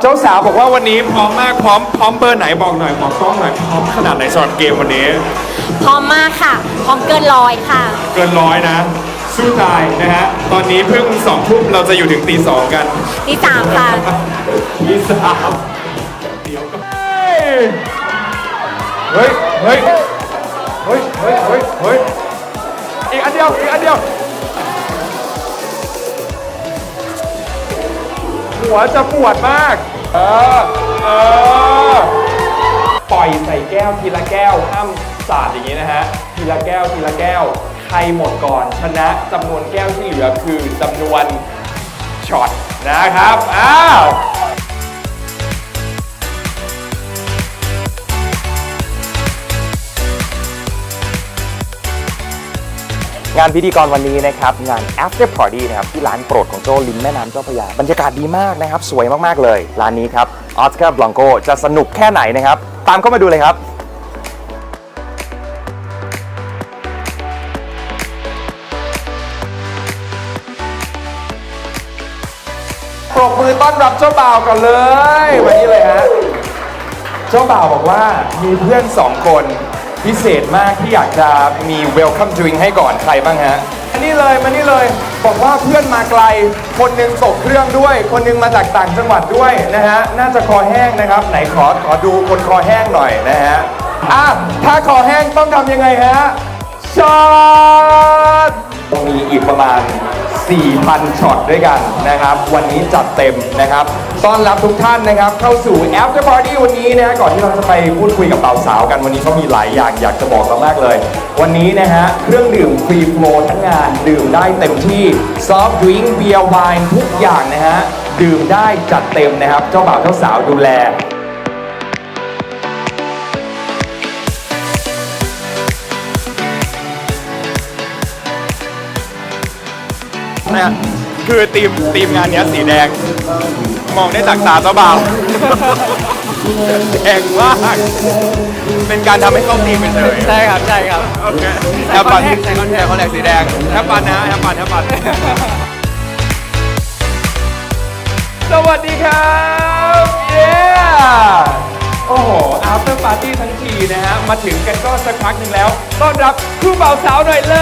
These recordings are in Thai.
เจ้าสาวบอกว่าวันนี้พร้อมมากพร้อมพร้อมเบอร์ไหนบอกหน่อยบอกกล้องหน่อยพร้อมขนาดไหนสำหรับเกมวันนี้ พร้อมมากค่ะ พร้อมเกินร้อยค่ะ เกินร้อยนะ สู้ตายนะฮะตอนนี้เพิ่งสองทุ่มเราจะอยู่ถึงตีสองกันที่สามค่ะ ตีสามเดี๋ยวก็เฮ้ยเฮ้ยเฮ้ยเฮ้ยเฮ้ยเฮ้ยอีกอันเดียวอีกอันเดียว หัวจะปวดมาก เออ เออ ปล่อยใส่แก้วทีละแก้ว ห้ามสาดอย่างนี้นะฮะ ทีละแก้วทีละแก้ว ใครหมดก่อนชนะจำนวนแก้วที่เหลือคือจำนวนช็อตนะครับ อ้าว งานพิธีกรวันนี้นะครับ งาน after party นะครับ ที่ร้านโปรดของโจริมแม่น้ำเจ้าพระยา บรรยากาศดีมากนะครับ สวยมากๆเลย ร้านนี้ครับ Oscar Blanco จะสนุกแค่ไหนนะครับ ตามเข้ามาดูเลยครับปรบมือต้อนรับเจ้าบ่าวก่อนเลย วันนี้เลยฮะเจ้าบ่าวบอกว่ามีเพื่อนสองคน พิเศษมากที่อยากจะมี welcome drink ให้ก่อนใครบ้างฮะมานี่เลยมานี่เลยบอกว่าเพื่อนมาไกล คนหนึงตกเครื่องด้วย คนหนึงมาจากต่างจังหวัดด้วยนะฮะน่าจะคอแห้งนะครับ ไหนขอขอดูคนคอแห้งหน่อยนะฮะอะถ้าคอแห้งต้องทำยังไงฮะช็อตมีอีกประมาณ 4,000 ช็อตด้วยกันนะครับ วันนี้จัดเต็มนะครับต้อนรับทุกท่านนะครับ เข้าสู่ After Party วันนี้นะฮะก่อนที่เราจะไปพูดคุยกับเป่าสาวกันวันนี้เขามีหลายอย่างอยากจะบอกเรามากเลย วันนี้นะฮะเครื่องดื่มฟรีโฟลทั้งงานดื่มได้เต็มที่ซอฟต์ดริงก์เบียร์ไวน์ทุกอย่างนะฮะดื่มได้จัดเต็มนะครับ เจ้าบ่าวเจ้าสาวดูแล นะคือทีมทีมงานเนี้ยสีแดง มองได้จากตาเจ้าบ่าว แดงมาก เป็นการทำให้เข้าทีมเป็นเฉยใช่ครับใช่ครับ โอเคใส่คอนแทคใส่คอนแทคคอนแทคสีแดงแฮปปันนะแฮปปันแฮปปันสวัสดีครับ เย้ โอ้โห after party ทั้งทีนะฮะ มาถึงกันก็สักพักหนึ่งแล้ว ต้อนรับคู่บ่าวสาวหน่อยเล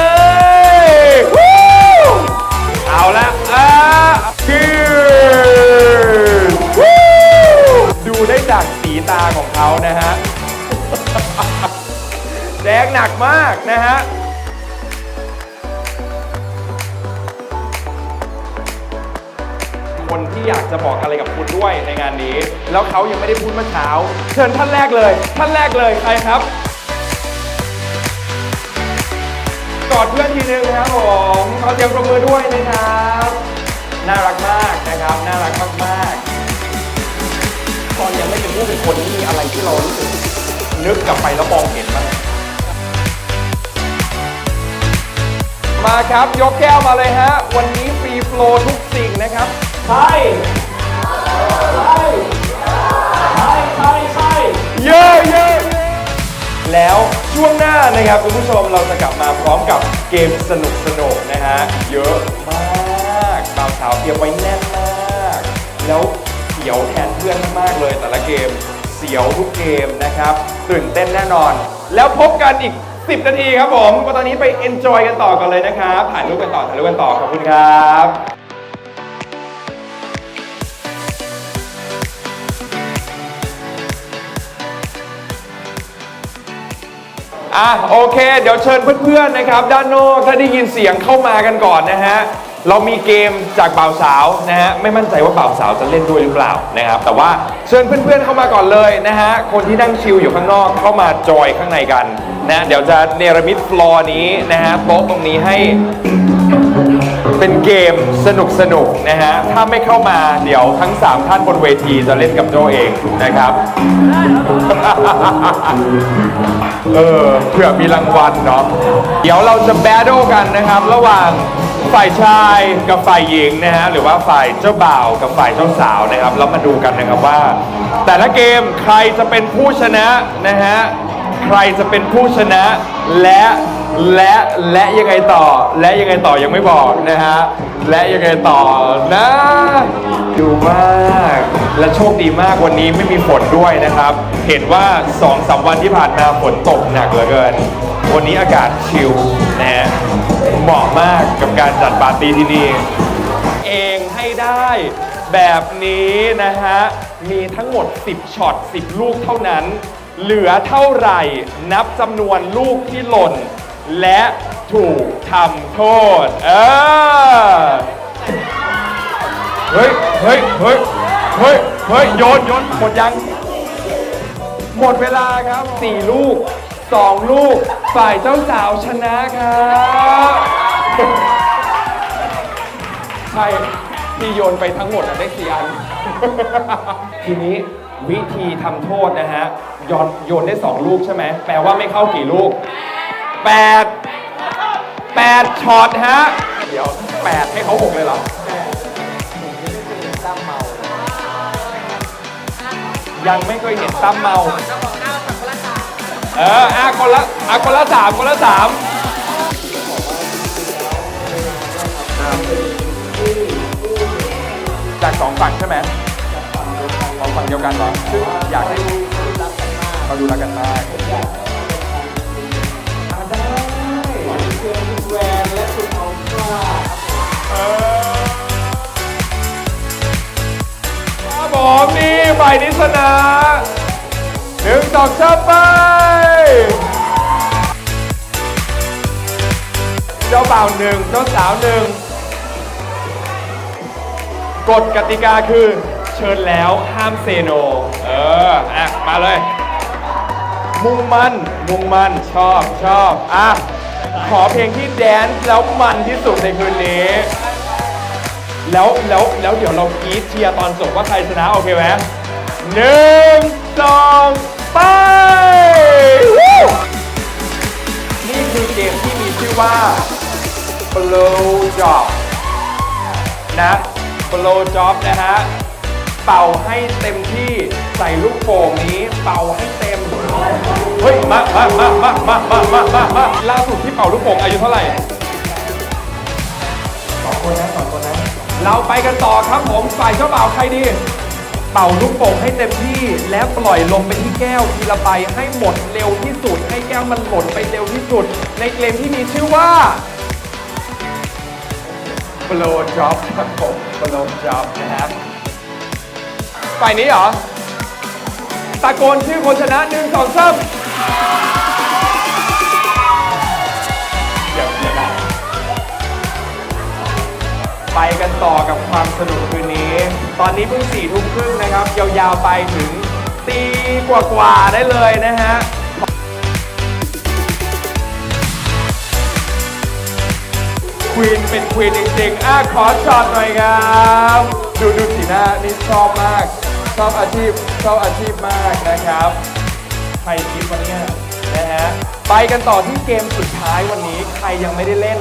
ย เขานะฮะ แดงหนักมากนะฮะคนที่อยากจะบอกอะไรกับคุณด้วยในงานนี้ แล้วเขายังไม่ได้พูดเมื่อเช้า เชิญท่านแรกเลย ท่านแรกเลยใครครับ กอดเพื่อนทีนึงนะครับผมขอเสียงปรบมือด้วยนะครับ น่ารักมากนะครับ น่ารักมากๆ ตอนยังไม่เป็นผู้เป็นคนนี่มีอะไรที่เรารู้สึกนึกกลับไปแล้วมองเห็นบ้างมาครับ ยกแก้วมาเลยฮะ วันนี้ฟรีโฟลว์ทุกสิ่งนะครับ ใช่ ใช่ ใช่ใช่ใช่เยอะเยอะเยอะแล้วช่วงหน้านะครับคุณผู้ชมเราจะกลับมาพร้อมกับเกมสนุกสนุกนะฮะ เยอะมากบ่าวสาวเตรียมไว้แน่นมาก แล้ว สียวแทนเพื่อนมากๆเลยแต่ละเกม เสียวทุกเกมนะครับตื่นเต้นแน่นอน แล้วพบกันอีก 10 นาทีครับผมก็ตอนนี้ไป enjoy กันต่อกันเลยนะครับถ่ายรูปกันต่อถ่ายรูปกันต่อขอบคุณครับอะโอเค เดี๋ยวเชิญเพื่อนๆนะครับ ด้านนอกถ้าได้ยินเสียงเข้ามากันก่อนนะฮะ เรามีเกมจากบ่าวสาวนะฮะไม่มั่นใจว่าบ่าวสาวจะเล่นด้วยหรือเปล่านะครับแต่ว่าเชิญเพื่อนๆเข้ามาก่อนเลยนะฮะคนที่นั่งชิลอยู่ข้างนอกเข้ามาจอยข้างในกันนะเดี๋ยวจะเนรมิตฟลอร์นี้นะฮะโต๊ะตรงนี้ให้ เป็นเกมสนุกสนุกๆนะฮะถ้าไม่เข้ามาเดี๋ยวทั้ง 3 ท่านบนเวทีจะเล่นกับโจเองนะครับ เออเผื่อมีรางวัลเนาะเดี๋ยวเราจะแบทเทิลกันนะครับ ระหว่าง ฝ่ายชายกับฝ่ายหญิงนะฮะหรือว่าฝ่ายเจ้าบ่าวกับฝ่ายเจ้าสาวนะครับแล้วมาดูกันนะครับว่า แต่ละเกมใครจะเป็นผู้ชนะนะฮะใครจะเป็นผู้ชนะและและและยังไงต่อและยังไงต่อยังไม่บอกนะฮะและยังไงต่อนะดูมากและโชคดีมากวันนี้ไม่มีฝนด้วยนะครับ เห็นว่า2อสวันที่ผ่านมาฝนตกหนักเหลือเกิน วันนี้อากาศชิลนะฮะ เหมาะมากกับการจัดปาร์ตี้ที่นี่ เองให้ได้แบบนี้นะฮะ มีทั้งหมด 10ช็อต 10 ลูกเท่านั้น เหลือเท่าไหร่นับจำนวนลูกที่หล่น และถูกทำโทษ เออ เฮ้ย เฮ้ย เฮ้ย เฮ้ย เฮ้ย โยน โยน หมดยัง หมดเวลาครับ 4 ลูก 2 ลูก ฝ่ายเจ้าสาวชนะครับ ใช่ที่โยนไปทั้งหมดอะได้สี่อัน ทีนี้วิธีทำโทษนะฮะโยนโยนได้2ลูกใช่ไหมแปลว่าไม่เข้ากี่ลูก8 8ช็อตฮะ เดี๋ยว8ให้เขา6เลยเหรอยังไม่เคยเห็นตั้มเมา เอออะคนละอะคนละสามคนละสาม จากสองฝั่งใช่ไหมสองฝั่งเดียวกันเหรอซึ่งอยากให้เขาดูรักกันมากอะได้แวนและคุณอัลฟาเออครับผมนี่ฝ่ายนิสนาหนึ่งสองสามไปเจ้าบ่าวหนึ่งเจ้าสาวหนึ่ง กฎกติกาคือเชิญแล้วห้ามเซโน เออ อะ มาเลย มุ่งมั่น มุ่งมั่น ชอบชอบ อะ ขอเพลงที่แดนซ์แล้วมันที่สุดในคืนนี้ แล้วแล้วแล้วเดี๋ยวเรากรีดเชียร์ตอนจบว่าใครชนะโอเคไหมหนึ่งสองไป นี่คือเกมที่มีชื่อว่า blow job นะ blow job นะฮะ เป่าให้เต็มที่ใส่ลูกโป่งนี้ เป่าให้เต็ม เฮ้ย มามามามามามามามามาล่าสุดที่เป่าลูกโป่งอายุเท่าไหร่สองคนนะสองคนนะเราไปกันต่อครับผมฝ่ายเจ้าบ่าวใครดี เป่าลูกโป่งให้เต็มที่ และปล่อยลงไปที่แก้วทีละใบให้หมดเร็วที่สุด ให้แก้วมันหล่นไปเร็วที่สุด ในเกมที่มีชื่อว่า blow job ครับผม blow job นะครับฝ่ายนี้เหรอ ตะโกนชื่อคนชนะหนึ่งสองสามเดี๋ยวเดี๋ยวนะไปกันต่อกับความสนุกคืนนี้ ตอนนี้เพิ่งสี่ทุ่มครึ่งนะครับ ยาวๆไปถึงตีกว่าๆได้เลยนะฮะ ควีนเป็นควีนจริงๆอะขอช็อตหน่อยครับดูดูสีหน้านี่ชอบมาก ชอบอาชีพชอบอาชีพมากนะครับ ใครคิดวันนี้นะฮะไปกันต่อที่เกมสุดท้ายวันนี้ใครยังไม่ได้เล่น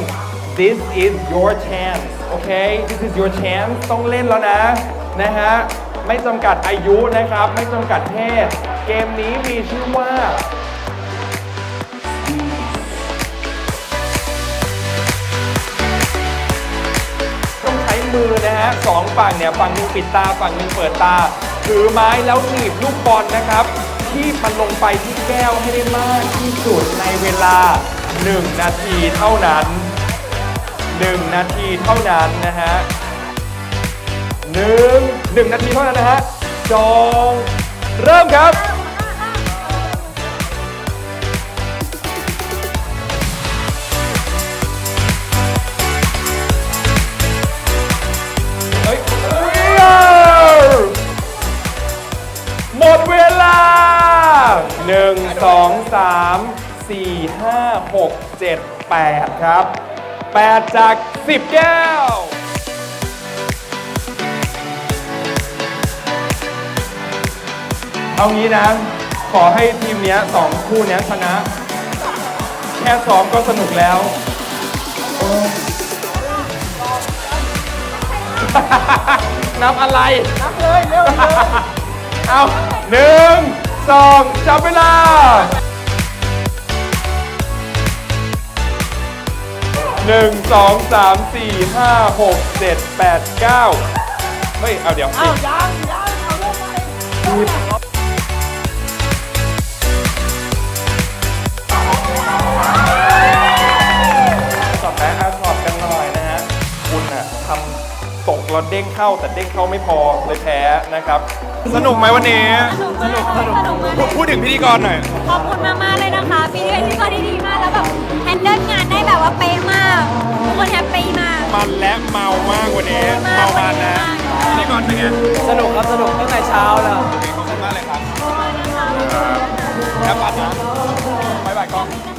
this is your chance โอเค this is your chance ต้องเล่นแล้วนะ นะฮะ ไม่จำกัดอายุนะครับ ไม่จำกัดเพศ เกมนี้มีชื่อว่า มือนะฮะสองฝั่งเนี่ยฝั่งหนึ่งปิดตาฝั่งหนึ่งเปิดตา ถือไม้แล้วหนีบลูกบอลนะครับ ที่มันลงไปที่แก้วให้ได้มากที่สุดในเวลา 1 นาทีเท่านั้น 1 นาทีเท่านั้นนะฮะหนึ่งหนึ่งนาทีเท่านั้นนะฮะสองเริ่มครับ 1 2 3 4 5 6 7 8ครับ8จาก10แก้ว เอางี้นะ ขอให้ทีมเนี้ยสองคู่เนี้ยชนะ แค่ซ้อมก็สนุกแล้ว นับอะไร นับเลย เร็วเอาหนึ่ง สองจับเวลา หนึ่งสองสามสี่ห้าหกเจ็ดแปดเก้าเฮ้ย เอาเดี๋ยวอ้าวยังยังเอาเลยส เด้งเข้าแต่เด้งเข้าไม่พอเลยแพ้นะครับ สนุกไหมวันนี้สนุกสนุกสนุกมากพูดพูดถึงพิธีกรหน่อย ขอบคุณมากๆเลยนะคะพี่ที่เป็นพิธีกรที่ดีมากแล้วแบบแฮนเดิลงานได้แบบว่าเป๊ะมากทุกคนแฮปปี้มาก มันและเมามากวันนี้เมามันนะพิธีกรเป็นไง สนุกครับสนุกตั้งแต่เช้าแล้ว ขอบคุณมากเลยครับ ครับปัดนะ